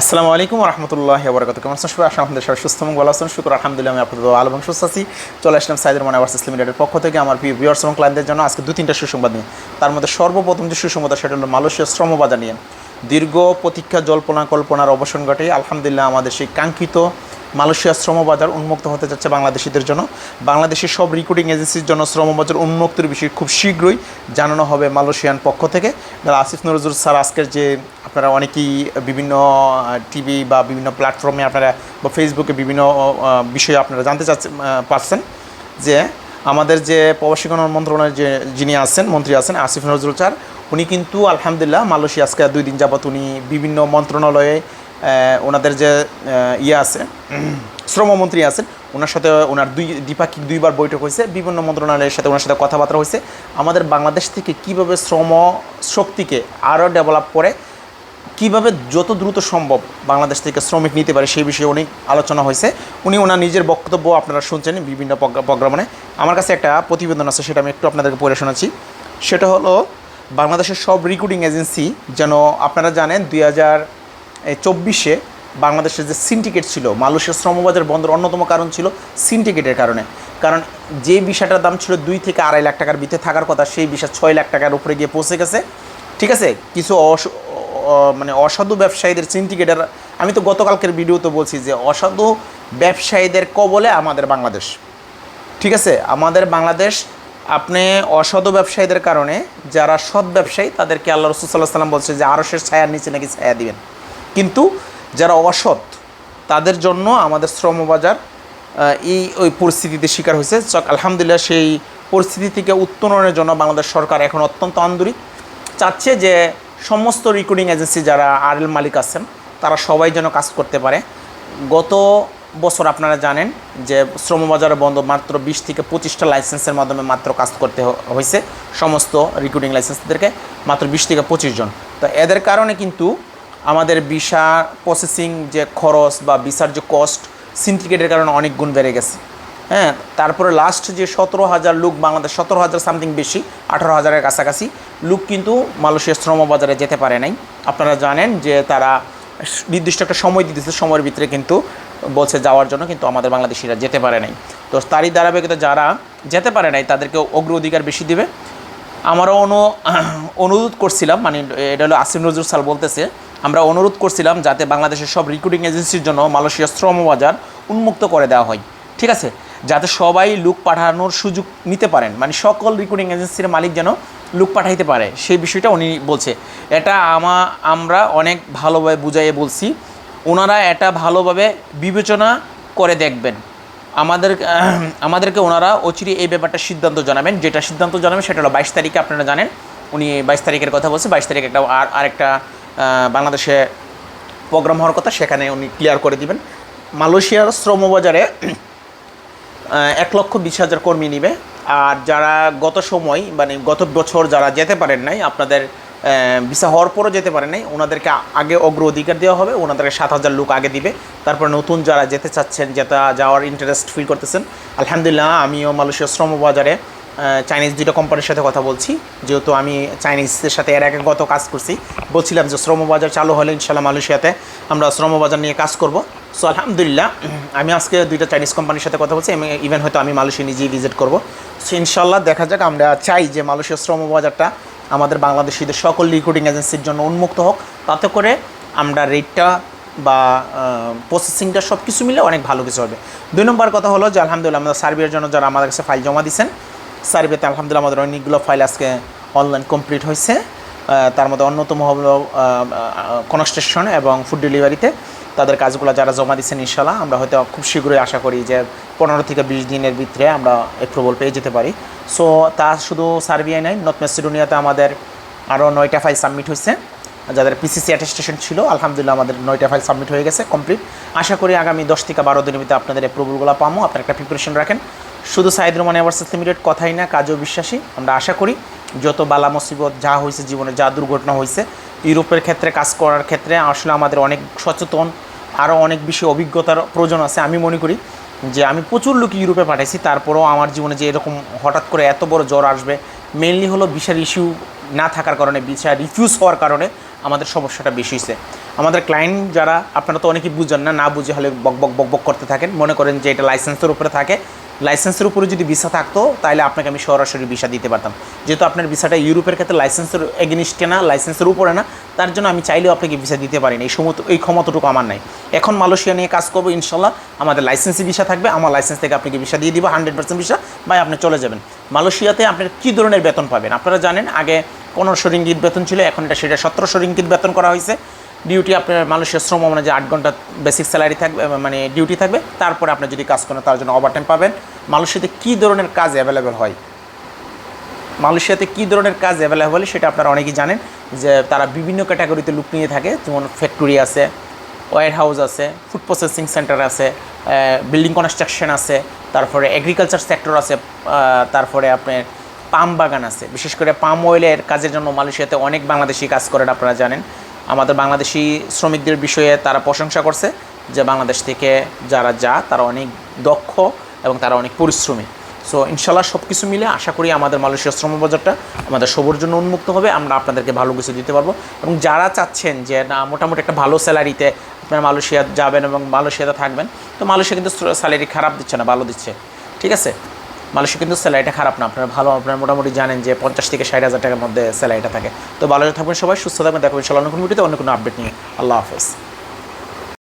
আসসালামু আলাইকুম রহমতুল্লাহ বরকত কেমন আছেন সবাই? আসলাম আপনাদের সবাই সুস্থ এবং ভালো আছেন। শুক্র, আলহামদুলিল্লাহ, আমি আপনাদের ভালো এবং সুস্থ আছি। চলে আসলাম সাইদের মনে আবাস লিমিটেডের পক্ষ থেকে আমার ভিউয়ার্স এবং ক্লায়েন্টদের জন্য আজকে দু তিনটা সুসংবাদ নিয়ে। তার মধ্যে সর্বপ্রথম যে সুসংবাদ, সেটা হলো মালয়েশিয়া শ্রমবাজার নিয়ে। দীর্ঘ প্রতীক্ষা, জল্পনা, কল্পনার অবসান ঘটে। আলহামদুলিল্লাহ, আমাদের সেই কাঙ্ক্ষিত মালয়েশিয়া শ্রম বাজার উন্মুক্ত হতে যাচ্ছে বাংলাদেশিদের জন্য। বাংলাদেশের সব রিক্রুটিং এজেন্সির জন্য শ্রম বাজার উন্মুক্তের বিষয়ে খুব শীঘ্রই জানানো হবে মালয়েশিয়ান পক্ষ থেকে। আসিফ নজরুল স্যার, আজকের যে আপনারা অনেকেই বিভিন্ন টিভি বা বিভিন্ন প্ল্যাটফর্মে আপনারা বা ফেসবুকে বিভিন্ন বিষয়ে আপনারা জানতে চাচ্ছেন পারছেন যে আমাদের যে প্রবাসী গণ মন্ত্রণালয়ের যে যিনি আছেন, মন্ত্রী আছেন আসিফ নজরুল স্যার উনি কিন্তু, আলহামদুলিল্লাহ, মালয়েশিয়া আজকে দুই দিন যাবত উনি বিভিন্ন মন্ত্রণালয়ে ওনাদের যে ইয়ে আছে, শ্রমমন্ত্রী আছেন, ওনার সাথে ওনার দুই, দ্বিপাক্ষিক দুইবার বৈঠক হয়েছে, বিভিন্ন মন্ত্রণালয়ের সাথে ওনার সাথে কথাবার্তা হয়েছে। আমাদের বাংলাদেশ থেকে কীভাবে শ্রম শক্তিকে আরও ডেভেলপ করে, কীভাবে যত দ্রুত সম্ভব বাংলাদেশ থেকে শ্রমিক নিতে পারে সেই বিষয়ে অনেক আলোচনা হয়েছে। উনি ওনার নিজের বক্তব্য আপনারা শুনছেন বিভিন্ন প্রোগ্রা- প্রোগ্রামে। আমার কাছে একটা প্রতিবেদন আছে, সেটা আমি একটু আপনাদেরকে পড়ে শোনাচ্ছি। সেটা হলো বাংলাদেশের সব রিক্রুটিং এজেন্সি যেন আপনারা জানেন, দুই হাজার চব্বিশে বাংলাদেশের যে সিন্ডিকেট ছিল মালয়েশিয়া শ্রমবাজার বন্ধের অন্যতম কারণ ছিল সিন্ডিকেটের কারণে। কারণ যে বিষয়টার দাম ছিল দুই থেকে আড়াই লাখ টাকার ভিতরে থাকার কথা, সেই বিষয় ছয় লাখ টাকার উপরে গিয়ে পৌঁছে গেছে। ঠিক আছে? কিছু অস মানে অসাধু ব্যবসায়ীদের সিন্ডিকেটের আমি তো গতকালকের ভিডিওতে বলছি যে অসাধু ব্যবসায়ীদের কবলে আমাদের বাংলাদেশ। ঠিক আছে? আমাদের বাংলাদেশ আপনি অসাধু ব্যবসায়ীদের কারণে যারা সৎ ব্যবসায়ী, তাদেরকে আল্লাহ রসুল সাল্লাহ সাল্লাম বলছে যে আরসের ছায়ার নিচে নাকি ছায়া দিবেন। কিন্তু যারা অসৎ, তাদের জন্য আমাদের শ্রমবাজার এই, ওই পরিস্থিতিতে শিকার হয়েছে। চক আলহামদুলিল্লাহ সেই পরিস্থিতি থেকে উত্তরণের জন্য বাংলাদেশ সরকার এখন অত্যন্ত আন্দোলিত। চাচ্ছে যে সমস্ত রিক্রুটিং এজেন্সি যারা আরএল মালিক আছেন, তারা সবাই যেন কাজ করতে পারে। গত বছর আপনারা জানেন যে শ্রমবাজারে বন্ধ মাত্র বিশ থেকে পঁচিশটা লাইসেন্সের মাধ্যমে মাত্র কাজ করতে হয়েছে সমস্ত রিক্রুটিং লাইসেন্সদেরকে মাত্র বিশ থেকে পঁচিশ জন। তো এদের কারণে কিন্তু আমাদের ভিসা প্রসেসিং যে খরচ বা ভিসার যে কস্ট সিন্ডিকেটের কারণে অনেক গুণ বেড়ে গেছে। হ্যাঁ তারপরে লাস্ট যে সতেরো হাজার লোক, বাংলাদেশ সতেরো হাজার সামথিং বেশি, আঠারো হাজারের কাছাকাছি লোক কিন্তু মালয়েশিয়ার শ্রমবাজারে যেতে পারে নাই। আপনারা জানেন যে তারা নির্দিষ্ট একটা সময় দিতেছে, সময়ের ভিতরে কিন্তু বলছে যাওয়ার জন্য কিন্তু আমাদের বাংলাদেশিরা যেতে পারে নাই। তো তারই ধারাবাহিকতা যারা যেতে পারে নাই, তাদেরকে অগ্রাধিকার বেশি দিবে। আমারও অনু, অনুরোধ করছিলাম মানে এটা হলো আসিম নজরুল সাল বলতেছে, আমরা অনুরোধ করছিলাম যাতে বাংলাদেশের সব রিক্রুটিং এজেন্সির জন্য মালয়েশিয়া শ্রম বাজার উন্মুক্ত করে দেওয়া হয়। ঠিক আছে? যাতে সবাই লুক পাঠানোর সুযোগ নিতে পারেন। মানে সকল রিক্রুটিং এজেন্সির মালিক যেন লোক পাঠাইতে পারে, সেই বিষয়টা উনি বলছে। এটা আমা, আমরা অনেক ভালোভাবে বুঝাইয়ে বলছি ওনারা এটা ভালোভাবে বিবেচনা করে দেখবেন। আমাদের আমাদেরকে ওনারা অচিরে এই ব্যাপারটা সিদ্ধান্ত জানাবেন, যেটা সিদ্ধান্ত জানাবেন সেটা হলো বাইশ তারিখে আপনারা জানেন, উনি বাইশ তারিখের কথা বলছে, বাইশ তারিখ একটা আর, আরেকটা বাংলাদেশে প্রোগ্রাম হওয়ার কথা, সেখানে উনি ক্লিয়ার করে দিবেন। মালয়েশিয়ার শ্রমবাজারে এক লক্ষ বিশ হাজার কর্মী নিবে আর যারা গত সময় মানে গত বছর যারা যেতে পারেন নাই, আপনাদের ভিসা হওয়ার পরও যেতে পারেন নাই, ওনাদেরকে আগে অগ্র অধিকার দেওয়া হবে, ওনাদেরকে সাত হাজার লোক আগে দিবে। তারপর নতুন যারা যেতে চাচ্ছেন, যেটা যাওয়ার ইন্টারেস্ট ফিল করতেছেন, আলহামদুলিল্লাহ, আমিও মালয়েশিয়া শ্রমবাজারে চাইনিজ দুটো কোম্পানির সাথে কথা বলছি। যেহেতু আমি চাইনিজদের সাথে এর আগে গত কাজ করছি। বলছিলাম যে শ্রমবাজার চালু হলে ইনশাল্লাহ মালয়েশিয়াতে আমরা শ্রমবাজার নিয়ে কাজ করব। সো আলহামদুলিল্লাহ, আমি আজকে দুইটা চাইনিজ কোম্পানির সাথে কথা বলছি। ইভেন হয়তো আমি মালয়েশিয়া নিজেই ভিজিট করব। সো ইনশাল্লাহ দেখা যাক, আমরা চাই যে মালয়েশিয়া শ্রমবাজারটা আমাদের বাংলাদেশিদের সকল রিক্রুটিং এজেন্সির জন্য উন্মুক্ত হোক। তাতে করে আমরা রেটটা বা প্রসেসিংটা সব কিছু মিলে অনেক ভালো কিছু হবে। দুই নম্বর কথা হলো যে, আলহামদুলিল্লাহ, আমাদের সার্ভের জন্য যারা আমাদের কাছে ফাইল জমা দিচ্ছেন সার্ভেতে আলহামদুলিল্লাহ আমাদের অনেকগুলো ফাইল আজকে অনলাইন কমপ্লিট হয়েছে। তার মধ্যে অন্যতম হলো কনস্ট্রাকশন এবং ফুড ডেলিভারিতে তাদের কাজগুলো যারা জমা দিচ্ছেন ইনশাল্লাহ আমরা হয়তো খুব শীঘ্রই আশা করি যে পনেরো থেকে বিশ দিনের ভিতরে আমরা অ্যাপ্রুভাল পেয়ে যেতে পারি। সো তা শুধু সার্বিয়ায় নাই নর্থ মেসিডোনিয়াতে আমাদের আরও নয়টা ফাইল সাবমিট হয়েছে। যাদের পিসিসি অ্যাটেস্টেশন ছিল, আলহামদুলিল্লাহ আমাদের নয়টা ফাইল সাবমিট হয়ে গেছে কমপ্লিট আশা করি আগামী দশ থেকে বারো দিনের ভিতরে আপনাদের অ্যাপ্রুভালগুলো পাবো। আপনারা একটা প্রিপারেশন রাখেন। শুধু সাইদ রহমান এভার্সেস লিমিটেড কথাই না, কাজও বিশ্বাসী। আমরা আশা করি যত বালা মুসিবত যা হয়েছে জীবনে, যা দুর্ঘটনা হয়েছে, ইউরোপের ক্ষেত্রে, কাজ করার ক্ষেত্রে আসলে আমাদের অনেক সচেতন, আরও অনেক বেশি অভিজ্ঞতার প্রয়োজন আছে। আমি মনে করি যে আমি প্রচুর লোক ইউরোপে পাঠাইছি, তারপরেও আমার জীবনে যে এরকম হঠাৎ করে এত বড় জ্বর আসবে মেনলি হলো ভিসার ইস্যু না থাকার কারণে ভিসা রিফিউজ হওয়ার কারণে আমাদের সমস্যাটা বেশি হয়েছে। আমাদের ক্লায়েন্ট যারা, আপনারা তো অনেকেই বুঝেন না না বুঝে হলে বক বক বক বক করতে থাকেন। মনে করেন যে এটা লাইসেন্সের উপরে থাকে। লাইসেন্সের উপরে যদি ভিসা থাকতো, তাহলে আপনাকে আমি সরাসরি ভিসা দিতে পারতাম। যেহেতু আপনার ভিসাটা ইউরোপের ক্ষেত্রে লাইসেন্সের এগেনিস্টে না, লাইসেন্সের উপরে না, তার জন্য আমি চাইলেও আপনাকে ভিসা দিতে পারি না এই সমত, এই ক্ষমতাটুকু আমার নাই। এখন মালয়েশিয়া নিয়ে কাজ করব, ইনশাল্লাহ আমাদের লাইসেন্সি ভিসা থাকবে, আমার লাইসেন্স থেকে আপনাকে ভিসা দিয়ে দিব হান্ড্রেড পার্সেন্ট ভিসা বা আপনি চলে যাবেন। মালয়েশিয়াতে আপনার কী ধরনের বেতন পাবেন? আপনারা জানেন, আগে পনেরোশো রিঙ্গিত বেতন ছিল, এখন এটা সেটা সতেরোশো রিঙ্গিত বেতন করা হয়েছে। ডিউটি আপনার মানুষের শ্রম মানে যে আট ঘণ্টা বেসিক স্যালারি থাকবে মানে ডিউটি থাকবে, তারপরে আপনি যদি কাজ করেন, তার জন্য ওভারটাইম পাবেন। মালয়েশিয়াতে কী ধরনের কাজ অ্যাভেলেবেল হয়? মালয়েশিয়াতে কী ধরনের কাজ অ্যাভেলেবল সেটা আপনারা অনেকেই জানেন, যে তারা বিভিন্ন ক্যাটাগরিতে লুক নিয়ে থাকে, যেমন ফ্যাক্টরি আছে ওয়ার হাউস আছে ফুড প্রসেসিং সেন্টার আছে বিল্ডিং কনস্ট্রাকশন আছে, তারপরে এগ্রিকালচার সেক্টর আছে তারপরে আপনার পাম বাগান আছে। বিশেষ করে পাম অয়েলের কাজের জন্য মালয়েশিয়াতে অনেক বাংলাদেশি কাজ করেন, আপনারা জানেন। আমাদের বাংলাদেশি শ্রমিকদের বিষয়ে তারা প্রশংসা করছে যে বাংলাদেশ থেকে যারা যা, তারা অনেক দক্ষ এবং তারা অনেক পরিশ্রমী। সো ইনশাল্লাহ সব কিছু মিলে আশা করি আমাদের মালয়েশিয়া শ্রম বাজারটা আমাদের সবার জন্য উন্মুক্ত হবে, আমরা আপনাদেরকে ভালো কিছু দিতে পারব। এবং যারা চাচ্ছেন যে না, মোটামুটি একটা ভালো স্যালারিতে আপনারা মালয়েশিয়া যাবেন এবং মালয়েশিয়াতে থাকবেন, তো মালয়েশিয়া কিন্তু স্যালারি খারাপ দিচ্ছে না, ভালো দিচ্ছে। ঠিক আছে? মালয়েশিয়া কিন্তু স্যালারিটা খারাপ না। আপনারা ভালো, আপনারা মোটামুটি জানেন যে পঞ্চাশ থেকে ষাট হাজার টাকার মধ্যে স্যালারিটা থাকে। তো ভালো থাকবেন সবাই, সুস্থ থাকবেন দেখবেন অন্য কোনো ভিডিওতে, অন্য কোনো আপডেট নিয়ে। আল্লাহ হাফেজ।